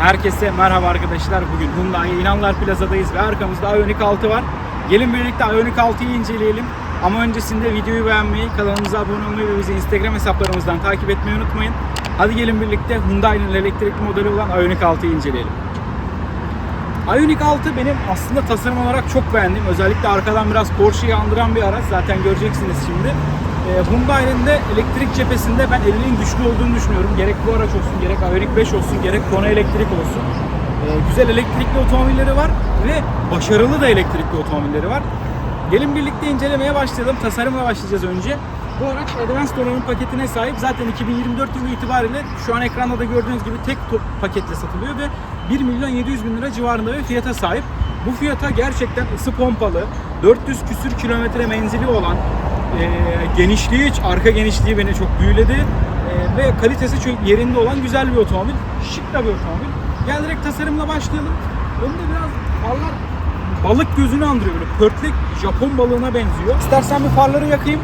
Herkese merhaba arkadaşlar. Bugün Hyundai İnanlar Plaza'dayız ve arkamızda Ioniq 6 var. Gelin birlikte Ioniq 6'yı inceleyelim. Ama öncesinde videoyu beğenmeyi, kanalımıza abone olmayı ve bizi Instagram hesaplarımızdan takip etmeyi unutmayın. Hadi gelin birlikte Hyundai'nin elektrikli modeli olan Ioniq 6'yı inceleyelim. Ioniq 6 benim aslında tasarım olarak çok beğendiğim. Özellikle arkadan biraz Porsche'yi andıran bir araç. Zaten göreceksiniz şimdi. Ee, Hyundai'nin de elektrik cephesinde ben elinin güçlü olduğunu düşünüyorum. Gerek bu araç olsun, gerek Ioniq 5 olsun, gerek Kona elektrik olsun. Ee, güzel elektrikli otomobilleri var ve başarılı da elektrikli otomobilleri var. Gelin birlikte incelemeye başlayalım. Tasarımla başlayacağız önce. Bu araç Advanced donanım paketine sahip. Zaten 2024 yılı itibariyle şu an ekranda da gördüğünüz gibi tek paketle satılıyor ve 1 milyon 700 bin lira civarında bir fiyata sahip. Bu fiyata gerçekten ısı pompalı, 400 küsür kilometre menzili olan, e, genişliği, arka genişliği beni çok büyüledi E, ve kalitesi çok yerinde olan güzel bir otomobil. Şık da bir otomobil. Gel direkt tasarımla başlayalım. Önde biraz farlar balık gözünü andırıyor böyle pörtlek Japon balığına benziyor. İstersen bir farları yakayım.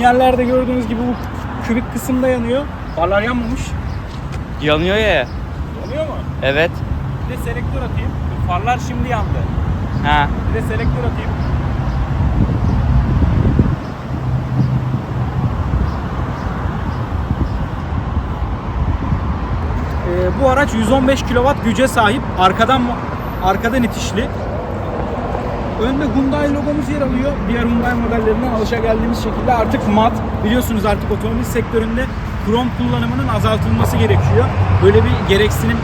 Sinyallerde gördüğünüz gibi bu kübik kısımda yanıyor. Farlar yanmamış. Yanıyor ya. Yanıyor mu? Evet. Bir de selektör atayım. Farlar şimdi yandı. Ha. Bir de selektör atayım. Ee, bu araç 115 kW güce sahip. Arkadan arkadan itişli. Önde Hyundai logomuz yer alıyor. Diğer Hyundai modellerinden alışageldiğimiz şekilde artık mat. Biliyorsunuz artık otomobil sektöründe krom kullanımının azaltılması gerekiyor. Böyle bir gereksinim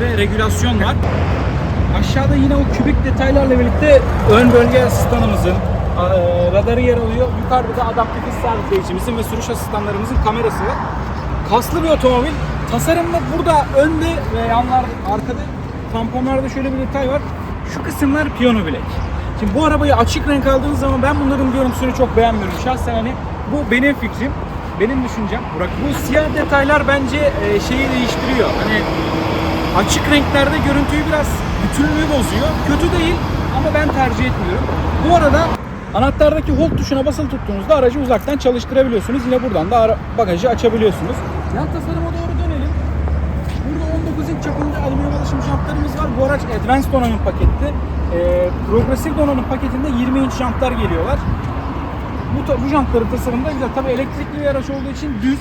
ve regülasyon var. Aşağıda yine o kübik detaylarla birlikte ön bölge asistanımızın e, radarı yer alıyor. Yukarıda da adaptif sabitleyicimizin ve sürüş asistanlarımızın kamerası var. Kaslı bir otomobil. Tasarımda burada önde ve yanlarda, arkada tamponlarda şöyle bir detay var. Şu kısımlar piyano bilek. Şimdi bu arabayı açık renk aldığınız zaman ben bunların görüntüsünü çok beğenmiyorum. Şahsen hani bu benim fikrim, benim düşüncem. Burak bu siyah detaylar bence e, şeyi değiştiriyor. Hani açık renklerde görüntüyü biraz bütünlüğü bozuyor. Kötü değil ama ben tercih etmiyorum. Bu arada anahtardaki hold tuşuna basılı tuttuğunuzda aracı uzaktan çalıştırabiliyorsunuz. Yine buradan da bagajı açabiliyorsunuz. Yan tasarıma doğru dönelim. Burada 19 inç çapında alüminyum alışım jantlarımız var. Bu Advanced donanım paketli. Ee, progresif donanım paketinde 20 inç jantlar geliyorlar. Bu, bu jantların tasarımı da güzel. Tabii elektrikli bir araç olduğu için düz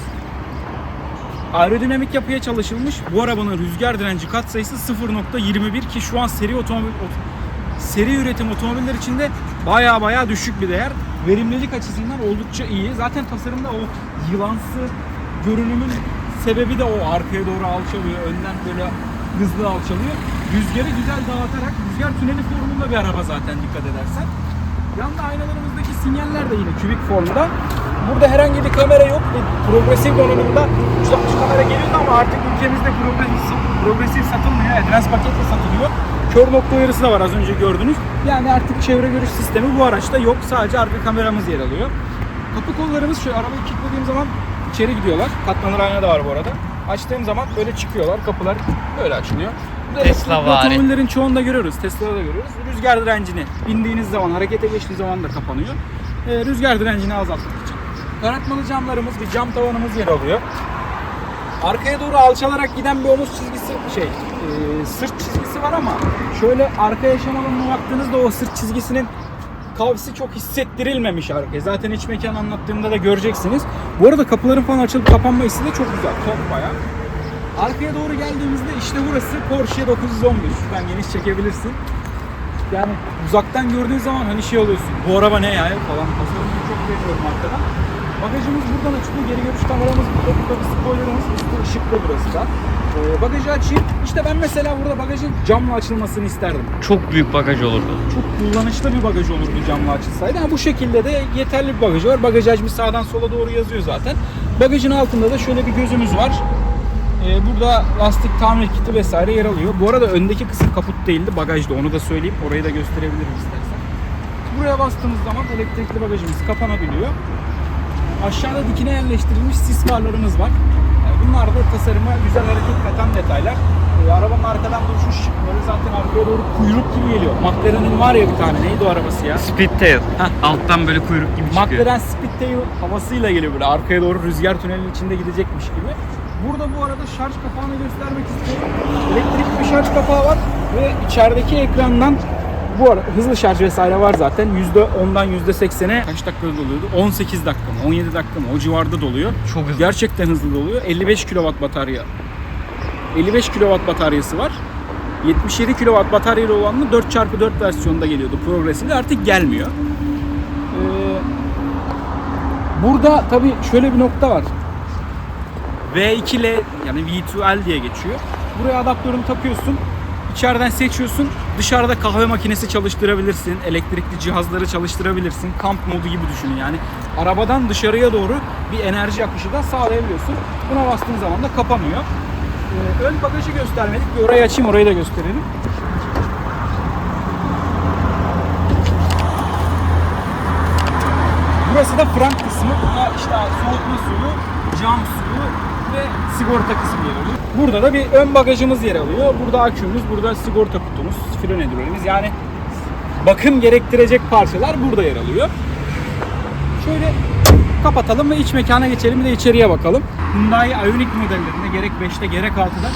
Aerodinamik yapıya çalışılmış. Bu arabanın rüzgar direnci katsayısı 0.21 ki şu an seri otomobil ot- seri üretim otomobiller içinde baya baya düşük bir değer. Verimlilik açısından oldukça iyi. Zaten tasarımda o yılansı görünümün sebebi de o arkaya doğru alçalıyor. Önden böyle hızlı alçalıyor. Rüzgarı güzel dağıtarak rüzgar tüneli formunda bir araba zaten dikkat edersen. Yanda aynalarımızdaki sinyaller de yine kübik formda. Burada herhangi bir kamera yok. Progresif donanımda 360 kamera geliyordu ama artık ülkemizde progresif, progresif satılmıyor. Advance paketle satılıyor. Kör nokta uyarısı da var az önce gördünüz. Yani artık çevre görüş sistemi bu araçta yok. Sadece arka kameramız yer alıyor. Kapı kollarımız şöyle arabayı kilitlediğim zaman içeri gidiyorlar. Katlanır ayna da var bu arada. Açtığım zaman böyle çıkıyorlar. Kapılar böyle açılıyor. Tesla bu vari. Otomobillerin çoğunda görüyoruz. Tesla'da da görüyoruz. Rüzgar direncini bindiğiniz zaman, harekete geçtiği zaman da kapanıyor. Ee, rüzgar direncini azaltmak için. Karartmalı camlarımız, bir cam tavanımız yer alıyor. Arkaya doğru alçalarak giden bir omuz çizgisi, şey, e, sırt çizgisi var ama şöyle arka yaşam alanına baktığınızda o sırt çizgisinin kavsi çok hissettirilmemiş arkaya. Zaten iç mekan anlattığımda da göreceksiniz. Bu arada kapıların falan açılıp kapanma hissi de çok güzel. Top bayağı. Arkaya doğru geldiğimizde işte burası Porsche 911. Şuradan geniş çekebilirsin. Yani uzaktan gördüğün zaman hani şey oluyorsun. Bu araba ne ya falan. Tasarımını çok beğeniyorum arkadan. Bagajımız buradan açılıyor. Geri görüş kameramız burada. Burada bir spoilerımız. Üstü ışıklı burası da. Ee, bagajı açayım. İşte ben mesela burada bagajın camla açılmasını isterdim. Çok büyük bagaj olurdu. Çok kullanışlı bir bagaj olurdu camla açılsaydı. Ha, bu şekilde de yeterli bir bagajı var. Bagaj hacmi sağdan sola doğru yazıyor zaten. Bagajın altında da şöyle bir gözümüz var. Ee, burada lastik tamir kiti vesaire yer alıyor. Bu arada öndeki kısım kaput değildi, bagajda. Onu da söyleyeyim. Orayı da gösterebilirim istersen. Buraya bastığımız zaman elektrikli bagajımız kapanabiliyor. Aşağıda dikine yerleştirilmiş sis farlarımız var. Bunlar da tasarıma güzel hareket katan detaylar. Ee, e, arabanın arkadan duruşu şık. Böyle zaten arkaya doğru kuyruk gibi geliyor. McLaren'in var ya bir tane. Neydi o arabası ya? Speedtail. Heh. Alttan böyle kuyruk gibi çıkıyor. McLaren Speedtail havasıyla geliyor böyle arkaya doğru rüzgar tünelinin içinde gidecekmiş gibi. Burada bu arada şarj kapağını göstermek istiyorum. Elektrik bir şarj kapağı var ve içerideki ekrandan bu arada hızlı şarj vesaire var zaten. %10'dan %80'e kaç dakikada doluyordu? 18 dakika mı? 17 dakika mı? O civarda doluyor. Çok hızlı. Gerçekten hızlı doluyor. 55 kW batarya. 55 kW bataryası var. 77 kW bataryayla olanla 4x4 versiyonda geliyordu. Progressive artık gelmiyor. Ee, burada tabii şöyle bir nokta var. V2L yani V2L diye geçiyor. Buraya adaptörünü takıyorsun. İçeriden seçiyorsun. Dışarıda kahve makinesi çalıştırabilirsin. Elektrikli cihazları çalıştırabilirsin. Kamp modu gibi düşünün yani. Arabadan dışarıya doğru bir enerji akışı da sağlayabiliyorsun. Buna bastığın zaman da kapanıyor. Ee, ön bagajı göstermedik. Bir orayı açayım orayı da gösterelim. Burası da frank kısmı. Burada işte soğutma suyu, cam suyu ve sigorta kısmı yer. Burada da bir ön bagajımız yer alıyor. Burada akümüz, burada sigorta kutumuz, fren hidrolimiz. Yani bakım gerektirecek parçalar burada yer alıyor. Şöyle kapatalım ve iç mekana geçelim de içeriye bakalım. Hyundai Ioniq modellerinde gerek 5'te gerek 6'da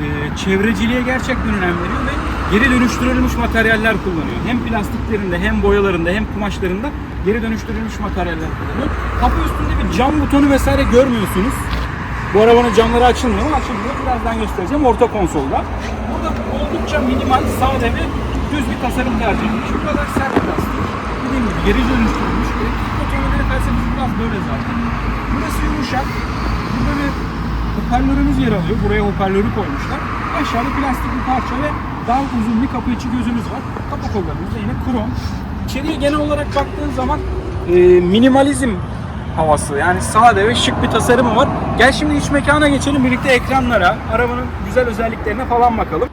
e, çevreciliğe gerçekten önem veriyor ve geri dönüştürülmüş materyaller kullanıyor. Hem plastiklerinde hem boyalarında hem kumaşlarında geri dönüştürülmüş materyaller kullanıyor. Kapı üstünde bir cam butonu vesaire görmüyorsunuz. Bu arabanın camları açılmıyor mu? Açılmıyor. Birazdan göstereceğim orta konsolda. Burada oldukça minimal, sade ve düz bir tasarım tercih edilmiş. Bu kadar sert plastik. Dediğim gibi geri dönüştürülmüş. Otomobili felsefesi biraz böyle zaten. Burası yumuşak. Burada bir hoparlörümüz yer alıyor. Buraya hoparlörü koymuşlar. Aşağıda plastik bir parça ve daha uzun bir kapı içi gözümüz var. Kapı kollarımız da yine krom. İçeriye genel olarak baktığın zaman e, minimalizm havası yani sade ve şık bir tasarımı var. Gel şimdi iç mekana geçelim birlikte ekranlara, arabanın güzel özelliklerine falan bakalım.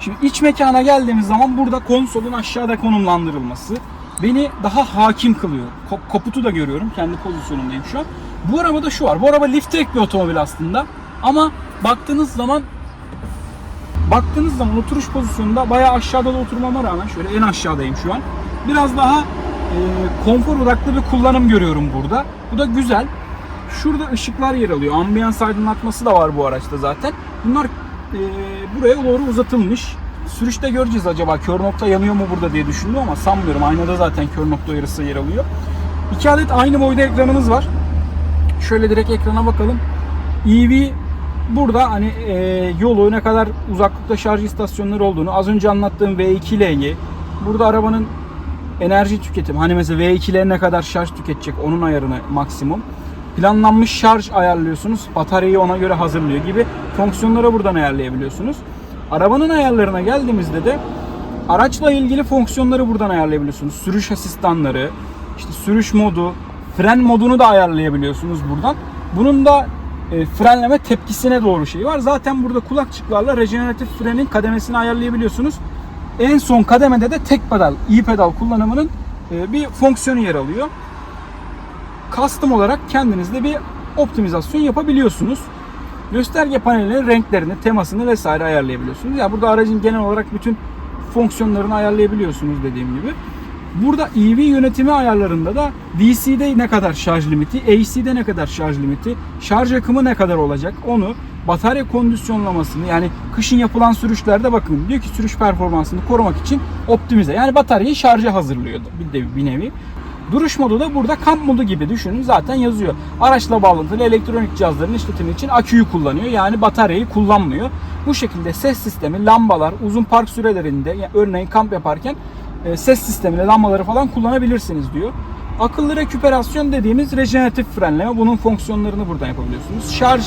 Şimdi iç mekana geldiğimiz zaman burada konsolun aşağıda konumlandırılması beni daha hakim kılıyor. Ko- Kaputu da görüyorum. Kendi pozisyonundayım şu an. Bu arabada şu var. Bu araba lift bir otomobil aslında. Ama baktığınız zaman baktığınız zaman oturuş pozisyonunda bayağı aşağıda da oturmama rağmen şöyle en aşağıdayım şu an. Biraz daha e, konfor odaklı bir kullanım görüyorum burada. Bu da güzel. Şurada ışıklar yer alıyor. Ambiyans aydınlatması da var bu araçta zaten. Bunlar e, buraya doğru uzatılmış. Sürüşte göreceğiz acaba kör nokta yanıyor mu burada diye düşündüm ama sanmıyorum. Aynada zaten kör nokta uyarısı yer alıyor. İki adet aynı boyda ekranımız var. Şöyle direkt ekrana bakalım. EV burada hani e, yolu ne kadar uzaklıkta şarj istasyonları olduğunu az önce anlattığım V2L'yi burada arabanın enerji tüketimi hani mesela V2L ne kadar şarj tüketecek onun ayarını maksimum planlanmış şarj ayarlıyorsunuz bataryayı ona göre hazırlıyor gibi fonksiyonları buradan ayarlayabiliyorsunuz. Arabanın ayarlarına geldiğimizde de araçla ilgili fonksiyonları buradan ayarlayabiliyorsunuz. Sürüş asistanları, işte sürüş modu, fren modunu da ayarlayabiliyorsunuz buradan. Bunun da e, frenleme tepkisine doğru şey var. Zaten burada kulakçıklarla rejeneratif frenin kademesini ayarlayabiliyorsunuz. En son kademede de tek pedal, i pedal kullanımının e, bir fonksiyonu yer alıyor. Custom olarak kendinizde bir optimizasyon yapabiliyorsunuz. Gösterge panelinin renklerini, temasını vesaire ayarlayabiliyorsunuz. Ya burada aracın genel olarak bütün fonksiyonlarını ayarlayabiliyorsunuz dediğim gibi. Burada EV yönetimi ayarlarında da DC'de ne kadar şarj limiti, AC'de ne kadar şarj limiti, şarj akımı ne kadar olacak onu batarya kondisyonlamasını yani kışın yapılan sürüşlerde bakın diyor ki sürüş performansını korumak için optimize. Yani bataryayı şarja hazırlıyor bir, de, bir nevi. Duruş modu da burada kamp modu gibi düşünün zaten yazıyor. Araçla bağlantılı elektronik cihazların işletimi için aküyü kullanıyor. Yani bataryayı kullanmıyor. Bu şekilde ses sistemi, lambalar, uzun park sürelerinde yani örneğin kamp yaparken e, ses sistemini, lambaları falan kullanabilirsiniz diyor. Akıllı reküperasyon dediğimiz rejeneratif frenleme. Bunun fonksiyonlarını buradan yapabiliyorsunuz. Şarj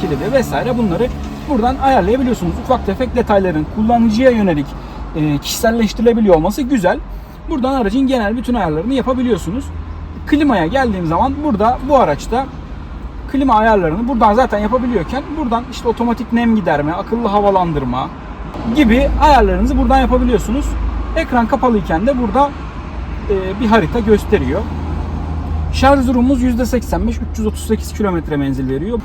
kilidi vesaire bunları buradan ayarlayabiliyorsunuz. Ufak tefek detayların kullanıcıya yönelik e, kişiselleştirilebiliyor olması güzel. Buradan aracın genel bütün ayarlarını yapabiliyorsunuz. Klimaya geldiğim zaman burada bu araçta klima ayarlarını buradan zaten yapabiliyorken buradan işte otomatik nem giderme, akıllı havalandırma gibi ayarlarınızı buradan yapabiliyorsunuz. Ekran kapalıyken de burada e, bir harita gösteriyor. Şarj durumumuz %85, 338 kilometre menzil veriyor.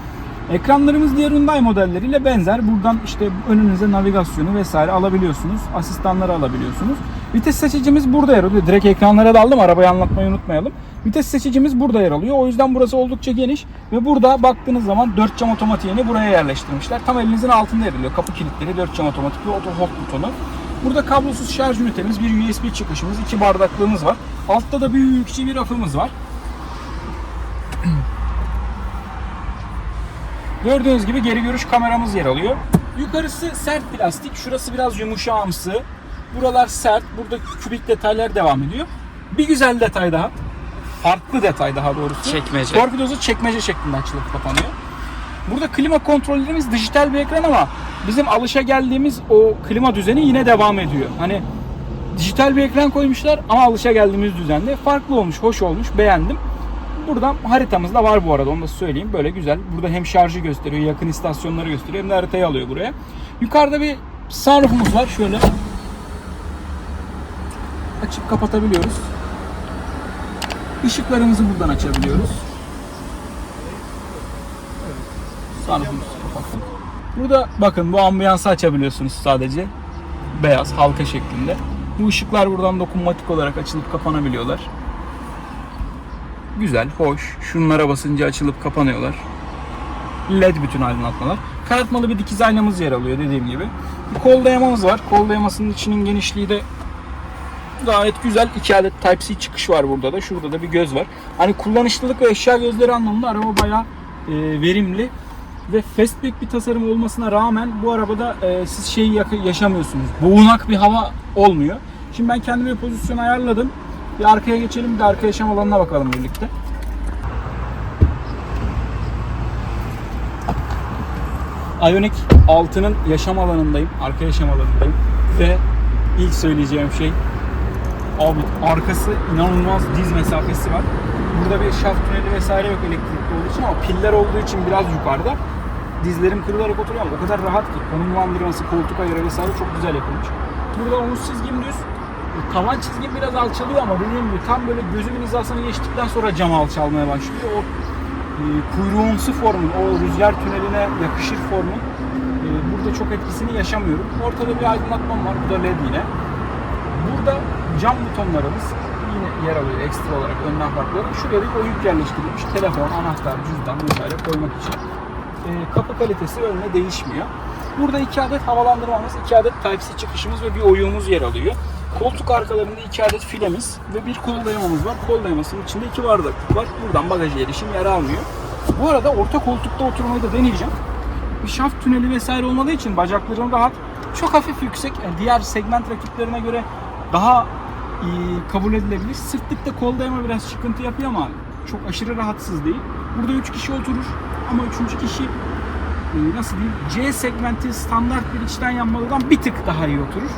Ekranlarımız diğer Hyundai modelleriyle benzer. Buradan işte önünüze navigasyonu vesaire alabiliyorsunuz. Asistanları alabiliyorsunuz. Vites seçicimiz burada yer alıyor. Direkt ekranlara daldım. Arabayı anlatmayı unutmayalım. Vites seçicimiz burada yer alıyor. O yüzden burası oldukça geniş. Ve burada baktığınız zaman 4 cam otomatiğini buraya yerleştirmişler. Tam elinizin altında yer alıyor. Kapı kilitleri 4 cam otomatik ve auto butonu. Burada kablosuz şarj ünitemiz, bir USB çıkışımız, iki bardaklığımız var. Altta da büyükçe bir rafımız var. Gördüğünüz gibi geri görüş kameramız yer alıyor. Yukarısı sert plastik, şurası biraz yumuşağımsı. Buralar sert, burada kübik detaylar devam ediyor. Bir güzel detay daha. Farklı detay daha doğrusu. Çekmece. Torpidosu çekmece şeklinde açılıp kapanıyor. Burada klima kontrollerimiz dijital bir ekran ama bizim alışa geldiğimiz o klima düzeni yine devam ediyor. Hani dijital bir ekran koymuşlar ama alışa geldiğimiz düzende farklı olmuş, hoş olmuş, beğendim. Buradan haritamız da var bu arada onu da söyleyeyim. Böyle güzel. Burada hem şarjı gösteriyor, yakın istasyonları gösteriyor hem de haritayı alıyor buraya. Yukarıda bir sunroofumuz var. Şöyle açıp kapatabiliyoruz. Işıklarımızı buradan açabiliyoruz. Sunroofumuzu kapattık. Burada bakın bu ambiyansı açabiliyorsunuz sadece. Beyaz halka şeklinde. Bu ışıklar buradan dokunmatik olarak açılıp kapanabiliyorlar. Güzel, hoş. Şunlara basınca açılıp kapanıyorlar. LED bütün aydınlatmalar. Karartmalı bir dikiz aynamız yer alıyor dediğim gibi. Bir kol dayamamız var. Kol dayamasının içinin genişliği de gayet güzel. İki adet Type-C çıkış var burada da. Şurada da bir göz var. Hani kullanışlılık ve eşya gözleri anlamında araba bayağı e, verimli ve fastback bir tasarım olmasına rağmen bu arabada e, siz şeyi yaşamıyorsunuz. Boğunak bir hava olmuyor. Şimdi ben kendime pozisyon ayarladım. Bir arkaya geçelim bir de arka yaşam alanına bakalım birlikte. Ioniq 6'nın yaşam alanındayım. Arka yaşam alanındayım. Ve ilk söyleyeceğim şey abi arkası inanılmaz diz mesafesi var. Burada bir şaft tüneli vesaire yok elektrikli olduğu için ama piller olduğu için biraz yukarıda. Dizlerim kırılarak oturuyor ama o kadar rahat ki konumlandırması, koltuk ayarı vesaire çok güzel yapılmış. Burada omuz çizgim düz. Tavan çizgim biraz alçalıyor ama dediğim gibi tam böyle gözümün hizasını geçtikten sonra cam alçalmaya başlıyor. O e, kuyruğumsu formun, o rüzgar tüneline yakışır formun e, burada çok etkisini yaşamıyorum. Ortada bir aydınlatmam var. Bu da LED yine. Burada cam butonlarımız yine yer alıyor ekstra olarak önden farklı olarak. Şuraya bir oyuk yerleştirilmiş. Telefon, anahtar, cüzdan vesaire koymak için. E, kapı kalitesi önüne değişmiyor. Burada iki adet havalandırmamız, iki adet Type-C çıkışımız ve bir oyuğumuz yer alıyor. Koltuk arkalarında iki adet filemiz ve bir kol dayamamız var. Kol dayamasının içinde iki bardaklık var. Buradan bagaja erişim yer almıyor. Bu arada orta koltukta oturmayı da deneyeceğim. Bir şaft tüneli vesaire olmadığı için bacaklarım rahat. Çok hafif yüksek. Yani diğer segment rakiplerine göre daha kabul edilebilir. Sırtlıkta kol dayama biraz sıkıntı yapıyor ama çok aşırı rahatsız değil. Burada 3 kişi oturur ama 3. kişi e, nasıl diyeyim C segmenti standart bir içten yanmalıdan bir tık daha iyi oturur.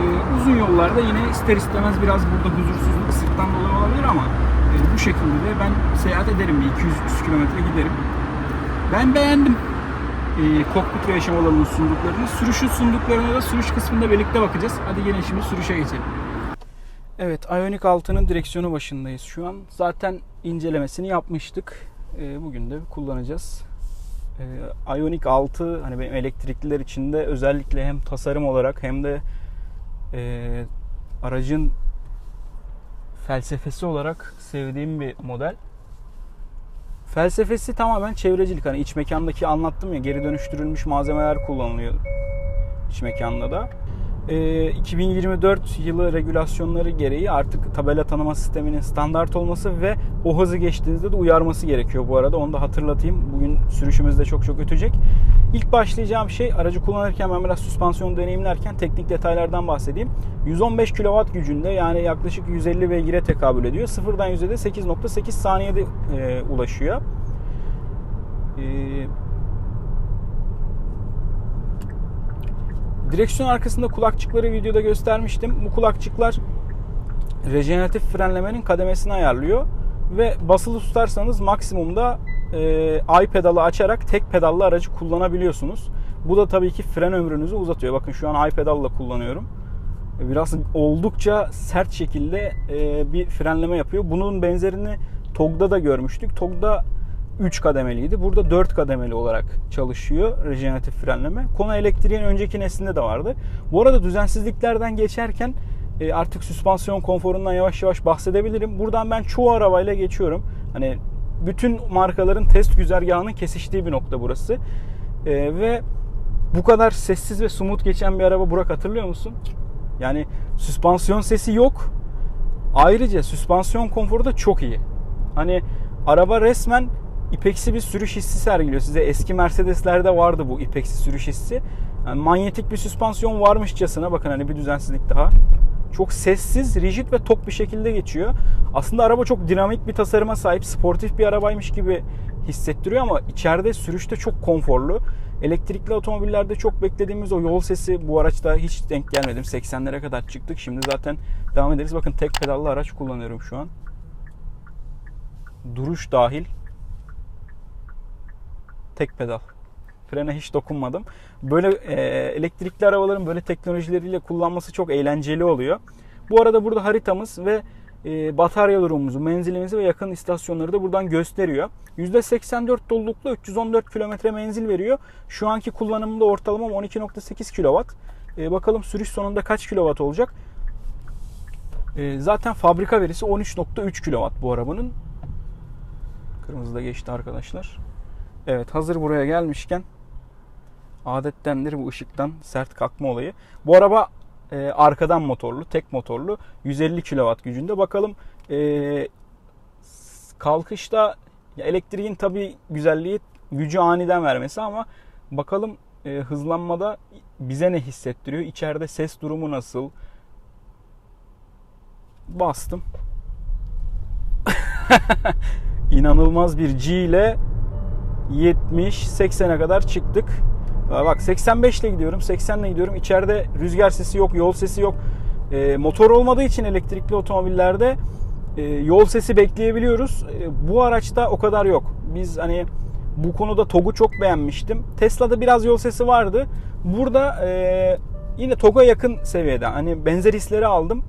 E, uzun yollarda yine ister istemez biraz burada huzursuzluk sırttan dolayı olabilir ama e, bu şekilde de ben seyahat ederim bir 200-300 kilometre giderim. Ben beğendim e, kokpit ve yaşam alanının sunduklarını. Sürüşün sunduklarına da sürüş kısmında birlikte bakacağız. Hadi gelin şimdi sürüşe geçelim. Evet, Ioniq 6'nın direksiyonu başındayız şu an. Zaten incelemesini yapmıştık. E, bugün de kullanacağız. E, Ioniq 6 hani benim elektrikliler içinde özellikle hem tasarım olarak hem de e, aracın felsefesi olarak sevdiğim bir model. Felsefesi tamamen çevrecilik. Hani iç mekandaki anlattım ya geri dönüştürülmüş malzemeler kullanılıyor iç mekanda da. Ee, 2024 yılı regülasyonları gereği artık tabela tanıma sisteminin standart olması ve o hızı geçtiğinizde de uyarması gerekiyor bu arada. Onu da hatırlatayım. Bugün sürüşümüzde çok çok ötecek. İlk başlayacağım şey aracı kullanırken ben biraz süspansiyon deneyimlerken teknik detaylardan bahsedeyim. 115 kW gücünde yani yaklaşık 150 beygire tekabül ediyor. Sıfırdan 100'e de 8.8 saniyede e, ulaşıyor. E, direksiyon arkasında kulakçıkları videoda göstermiştim. Bu kulakçıklar rejeneratif frenlemenin kademesini ayarlıyor ve basılı tutarsanız maksimumda e, ay pedalı açarak tek pedalla aracı kullanabiliyorsunuz. Bu da tabii ki fren ömrünüzü uzatıyor. Bakın şu an ay pedalla kullanıyorum. Biraz oldukça sert şekilde e, bir frenleme yapıyor. Bunun benzerini TOG'da da görmüştük. TOG'da 3 kademeliydi. Burada 4 kademeli olarak çalışıyor rejeneratif frenleme. Kona elektriğin önceki neslinde de vardı. Bu arada düzensizliklerden geçerken e, artık süspansiyon konforundan yavaş yavaş bahsedebilirim. Buradan ben çoğu arabayla geçiyorum. Hani bütün markaların test güzergahının kesiştiği bir nokta burası. E, ve bu kadar sessiz ve smooth geçen bir araba Burak hatırlıyor musun? Yani süspansiyon sesi yok. Ayrıca süspansiyon konforu da çok iyi. Hani araba resmen ipeksi bir sürüş hissi sergiliyor. Size eski Mercedes'lerde vardı bu ipeksi sürüş hissi. Yani manyetik bir süspansiyon varmışçasına bakın hani bir düzensizlik daha. Çok sessiz, rigid ve tok bir şekilde geçiyor. Aslında araba çok dinamik bir tasarıma sahip, sportif bir arabaymış gibi hissettiriyor ama içeride sürüşte çok konforlu. Elektrikli otomobillerde çok beklediğimiz o yol sesi bu araçta hiç denk gelmedim. 80'lere kadar çıktık. Şimdi zaten devam ederiz. Bakın tek pedallı araç kullanıyorum şu an. Duruş dahil. Tek pedal. Frene hiç dokunmadım. Böyle e, elektrikli arabaların böyle teknolojileriyle kullanması çok eğlenceli oluyor. Bu arada burada haritamız ve e, batarya durumumuzu, menzilimizi ve yakın istasyonları da buradan gösteriyor. %84 dolulukla 314 kilometre menzil veriyor. Şu anki kullanımında ortalamam 12.8 kW. E, bakalım sürüş sonunda kaç kW olacak? E, zaten fabrika verisi 13.3 kW bu arabanın. Kırmızı da geçti arkadaşlar. Evet hazır buraya gelmişken adettendir bu ışıktan sert kalkma olayı. Bu araba e, arkadan motorlu, tek motorlu. 150 kW gücünde. Bakalım e, kalkışta ya elektriğin tabi güzelliği gücü aniden vermesi ama bakalım e, hızlanmada bize ne hissettiriyor? İçeride ses durumu nasıl? Bastım. İnanılmaz bir G ile 70-80'e kadar çıktık. Bak 85 ile gidiyorum, 80 ile gidiyorum. İçeride rüzgar sesi yok, yol sesi yok. E, motor olmadığı için elektrikli otomobillerde e, yol sesi bekleyebiliyoruz. E, bu araçta o kadar yok. Biz hani bu konuda TOG'u çok beğenmiştim. Tesla'da biraz yol sesi vardı. Burada e, yine TOG'a yakın seviyede. Hani benzer hisleri aldım.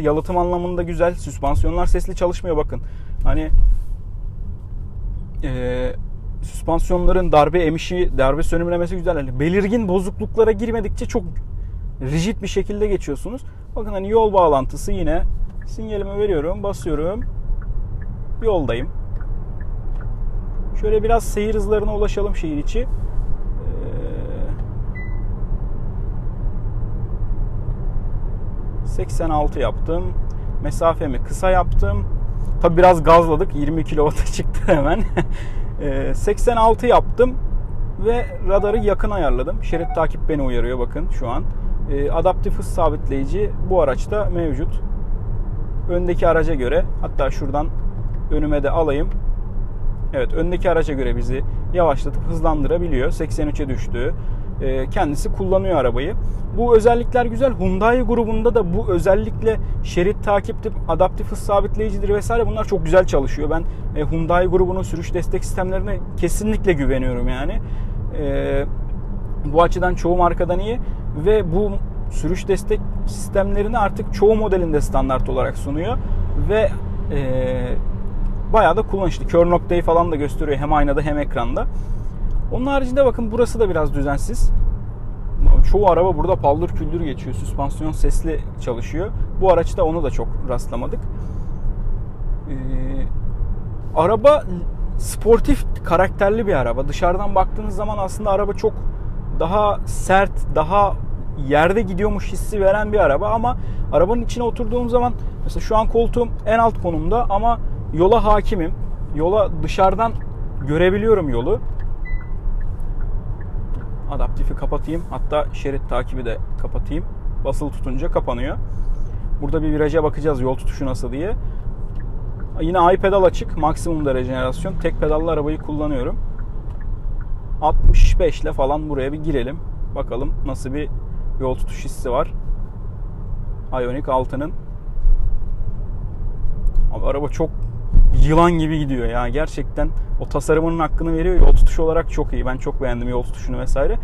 Yalıtım anlamında güzel. Süspansiyonlar sesli çalışmıyor bakın. Hani eee süspansiyonların darbe emişi, darbe sönümlemesi güzel. Yani belirgin bozukluklara girmedikçe çok rigid bir şekilde geçiyorsunuz. Bakın hani yol bağlantısı yine sinyalimi veriyorum, basıyorum. Yoldayım. Şöyle biraz seyir hızlarına ulaşalım şehir içi. Ee, 86 yaptım. Mesafemi kısa yaptım. Tabi biraz gazladık. 20 kW'a çıktı hemen. 86 yaptım ve radarı yakın ayarladım. Şerit takip beni uyarıyor bakın şu an. Adaptif hız sabitleyici bu araçta mevcut. Öndeki araca göre hatta şuradan önüme de alayım. Evet öndeki araca göre bizi yavaşlatıp hızlandırabiliyor. 83'e düştü. Kendisi kullanıyor arabayı. Bu özellikler güzel. Hyundai grubunda da bu özellikle şerit takiptir, adaptif hız sabitleyicidir vesaire bunlar çok güzel çalışıyor. Ben e, Hyundai grubunun sürüş destek sistemlerine kesinlikle güveniyorum yani. E, bu açıdan çoğu markadan iyi ve bu sürüş destek sistemlerini artık çoğu modelinde standart olarak sunuyor ve e, bayağı da kullanışlı. Kör noktayı falan da gösteriyor hem aynada hem ekranda. Onun haricinde bakın burası da biraz düzensiz. Çoğu araba burada paldır küldür geçiyor. Süspansiyon sesli çalışıyor. Bu araçta onu da çok rastlamadık. Ee, araba sportif, karakterli bir araba. Dışarıdan baktığınız zaman aslında araba çok daha sert, daha yerde gidiyormuş hissi veren bir araba ama arabanın içine oturduğum zaman mesela şu an koltuğum en alt konumda ama yola hakimim. Yola dışarıdan görebiliyorum yolu. Adaptifi kapatayım. Hatta şerit takibi de kapatayım. Basılı tutunca kapanıyor. Burada bir viraja bakacağız yol tutuşu nasıl diye. Yine ay pedal açık. Maksimumda rejenerasyon. Tek pedallı arabayı kullanıyorum. 65 ile falan buraya bir girelim. Bakalım nasıl bir yol tutuş hissi var. Ioniq 6'nın. Abi araba çok yılan gibi gidiyor ya. Gerçekten o tasarımının hakkını veriyor. Yol tutuşu olarak çok iyi. Ben çok beğendim yol tutuşunu vesaire.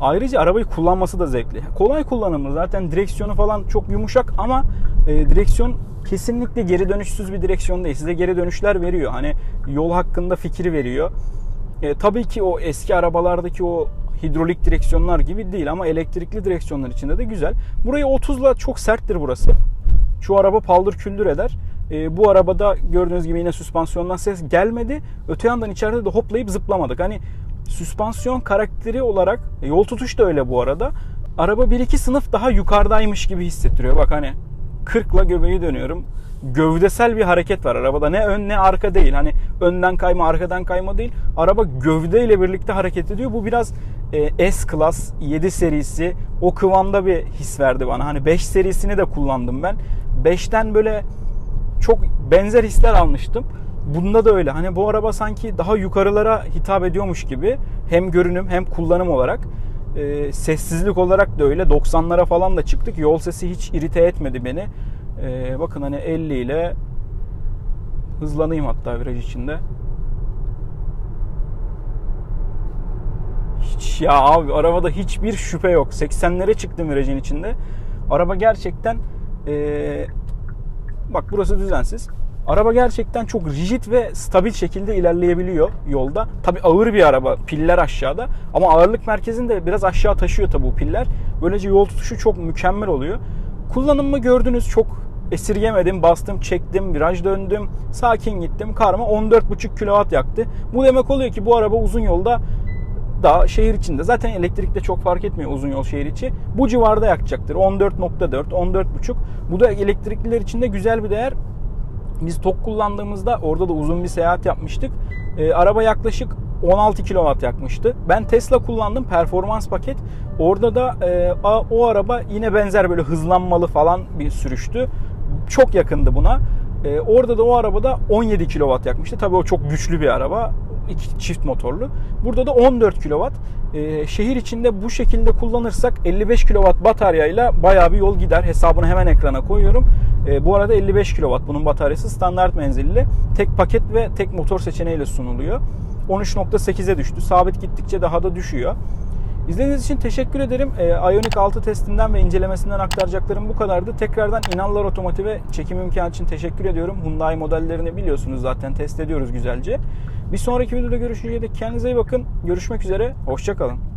Ayrıca arabayı kullanması da zevkli. Kolay kullanımlı. Zaten direksiyonu falan çok yumuşak ama e, direksiyon kesinlikle geri dönüşsüz bir direksiyon değil. Size geri dönüşler veriyor. Hani yol hakkında fikir veriyor. E, tabii ki o eski arabalardaki o hidrolik direksiyonlar gibi değil ama elektrikli direksiyonlar içinde de güzel. Burayı 30'la çok serttir burası. Şu araba paldır küldür eder. E, bu arabada gördüğünüz gibi yine süspansiyondan ses gelmedi. Öte yandan içeride de hoplayıp zıplamadık. Hani süspansiyon karakteri olarak e, yol tutuş da öyle bu arada. Araba 1-2 sınıf daha yukarıdaymış gibi hissettiriyor. Bak hani 40'la göbeği dönüyorum. Gövdesel bir hareket var arabada. Ne ön ne arka değil. Hani önden kayma arkadan kayma değil. Araba gövdeyle birlikte hareket ediyor. Bu biraz e, S Class 7 serisi o kıvamda bir his verdi bana. Hani 5 serisini de kullandım ben. 5'ten böyle çok benzer hisler almıştım. Bunda da öyle. Hani bu araba sanki daha yukarılara hitap ediyormuş gibi. Hem görünüm hem kullanım olarak. Ee, sessizlik olarak da öyle. 90'lara falan da çıktık. Yol sesi hiç irite etmedi beni. Ee, bakın hani 50 ile hızlanayım hatta viraj içinde. Hiç ya abi arabada hiçbir şüphe yok. 80'lere çıktım virajın içinde. Araba gerçekten ee, bak burası düzensiz. Araba gerçekten çok rigid ve stabil şekilde ilerleyebiliyor yolda. Tabi ağır bir araba. Piller aşağıda. Ama ağırlık merkezini de biraz aşağı taşıyor tabi bu piller. Böylece yol tutuşu çok mükemmel oluyor. Kullanımı gördünüz çok esirgemedim. Bastım, çektim, viraj döndüm. Sakin gittim. Karma 14,5 kW yaktı. Bu demek oluyor ki bu araba uzun yolda daha şehir içinde. Zaten elektrikte çok fark etmiyor uzun yol şehir içi. Bu civarda yakacaktır. 14.4, 14.5. Bu da elektrikliler için de güzel bir değer. Biz tok kullandığımızda orada da uzun bir seyahat yapmıştık. Ee, araba yaklaşık 16 kW yakmıştı. Ben Tesla kullandım performans paket. Orada da e, o araba yine benzer böyle hızlanmalı falan bir sürüştü. Çok yakındı buna. E, orada da o arabada 17 kW yakmıştı. Tabii o çok güçlü bir araba. İki çift motorlu. Burada da 14 kW. E, şehir içinde bu şekilde kullanırsak 55 kW bataryayla bayağı bir yol gider. Hesabını hemen ekrana koyuyorum. E, bu arada 55 kW bunun bataryası standart menzilli. Tek paket ve tek motor seçeneğiyle sunuluyor. 13.8'e düştü. Sabit gittikçe daha da düşüyor. İzlediğiniz için teşekkür ederim. E, Ioniq 6 testinden ve incelemesinden aktaracaklarım bu kadardı. Tekrardan İnallar Otomotiv'e çekim imkanı için teşekkür ediyorum. Hyundai modellerini biliyorsunuz zaten test ediyoruz güzelce. Bir sonraki videoda görüşünceye dek kendinize iyi bakın. Görüşmek üzere. Hoşçakalın.